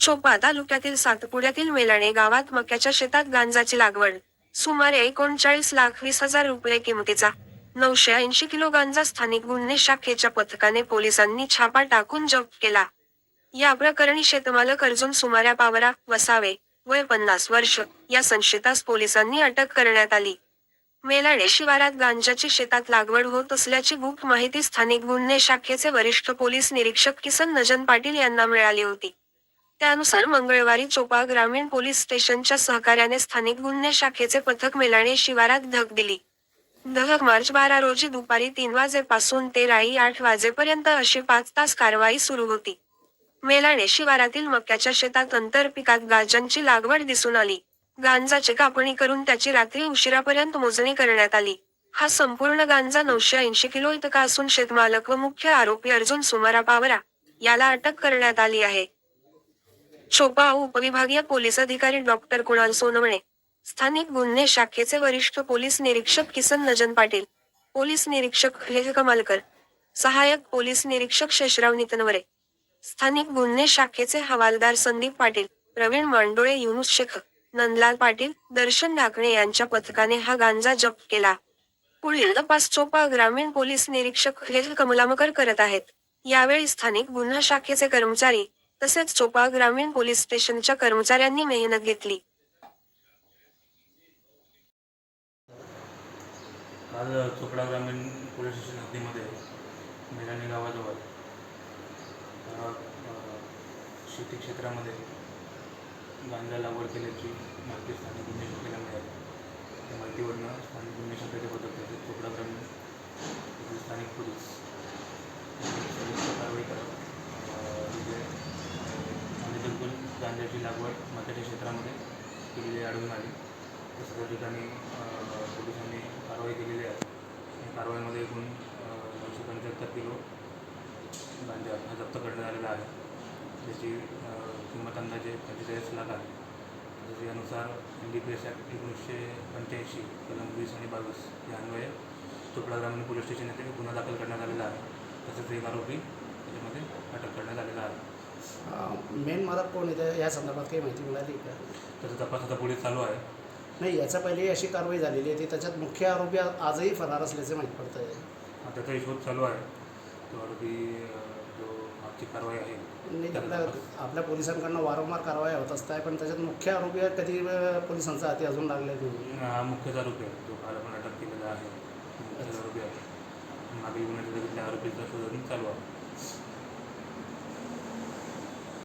चोपा तालुक्यातील सातपुड्यातील वेलाणे गावात मक्याच्या शेतात गांजाची लागवड. सुमारे एकोणचाळीस लाख वीस हजार रुपये किमतीचा. नऊशे ऐंशी किलो गांजा स्थानिक गुन्हे शाखेच्या पथकाने पोलिसांनी छापा टाकून जप्त केला. या प्रकरणी शेतमालक अर्जुन सुमाऱ्या पावरा वसावे. वय पन्नास वर्ष. या संशयितास पोलिसांनी अटक करण्यात आली. मेलाडे शिवारात गांजाची शेतात लागवड होत असल्याची गुप्त माहिती स्थानिक गुन्हे शाखेचे वरिष्ठ पोलीस निरीक्षक किसन नजन पाटील यांना मिळाली होती. त्यानुसार मंगळवारी चोपा ग्रामीण पोलीस स्टेशनच्या सहकार्याने स्थानिक गुन्हे शाखेचे पथक मेलाणे शिवारात धक दिली. धक मार्च बारा रोजी दुपारी तीन वाजेपासून ते राई आठ वाजेपर्यंत अशी पाच तास कारवाई सुरू होती. मेलाणे शिवारातील मक्याच्या शेतात अंतर पिकात गांजांची लागवड दिसून आली. गांजाची कापणी करून त्याची रात्री उशिरापर्यंत मोजणी करण्यात आली. हा संपूर्ण गांजा नऊशे ऐंशी किलो इतका असून शेतमालक व मुख्य आरोपी अर्जुन सुमारा पावरा याला अटक करण्यात आली आहे. चोपा उपविभागीय पोलीस अधिकारी डॉक्टर कुणाल सोनवणे स्थानिक गुन्हे शाखेचे वरिष्ठ पोलीस निरीक्षक किसन नजन पाटील पोलीस निरीक्षक हे कमालकर सहाय्यक पोलीस निरीक्षक शेषराव नितनवरे स्थानिक गुन्हे शाखेचे हवालदार संदीप पाटील प्रवीण मांडोळे युनुस शेख नंदलाल पाटील दर्शन ढाकणे यांच्या पथकाने हा गांजा जप्त केला. पुढील तपास चोपा ग्रामीण पोलीस निरीक्षक हे कमलामकर करत आहेत. यावेळी स्थानिक गुन्हा शाखेचे कर्मचारी तसेच चोपा ग्रामीण पोलीस स्टेशनच्या कर्मचाऱ्यांनी मेहनत घेतली. आज चोपडा ग्रामीण पोलीस स्टेशन हद्दीमध्ये मेलाणी गावाजवळ शेती क्षेत्रामध्ये गांजा लागवड केल्याची माहिती स्थानिक गुन्हे शाखेला मिळाली त्या माहितीवरनं स्थानिक गुन्हे शाखेचे पथक तसेच चोपडा ग्रामीण स्थानिक पोलीस कारवाई करत अ, अनधिकृत गांजाची लागवड मक्याच्या क्षेत्रामध्ये केलेली आढळून आली. तसं त्या ठिकाणी पोलिसांनी कारवाई केलेली आहे. या कारवाईमध्ये एकूण दोनशे नऊशे पंच्याहत्तर किलो गांजा हा जप्त करण्यात आलेला आहे त्याची किंमत अंदाजे पंचेचाळीस लाख आहे. तसंच यानुसार N D P S act एकोणीसशे पंच्याऐंशी कलम वीस आणि बावीस या अन्वये चोपडा ग्रामीण पोलीस स्टेशन येथे गुन्हा दाखल करण्यात आलेला आहे. तसंच एक आरोपी त्याच्यामध्ये अटक करण्यात आलेला आहे. मेन मालक कोण येतं या संदर्भात काही माहिती मिळाली का? त्याचा तपास आता पुढे चालू आहे. नाही याच्या पहिले अशी कारवाई झालेली आहे. ती त्याच्यात मुख्य आरोपी आजही फरार असल्याचे माहीत पडतं आहे त्याचा शोध चालू आहे. तो आरोपी जो मागची कारवाई आहे आपल्या आपल्या पोलिसांकडनं वारंवार कारवाई होत असत आहे पण त्याच्यात मुख्य आरोपी आहे कधी पोलिसांचा हाती अजून लागले नाही हा मुख्यच आरोपी आहे जो काल आपण अटक केलेला आहे मुख्य आरोपी आहे मागील गुन्ह्याच्या आरोपीचा शोधून चालू आहे.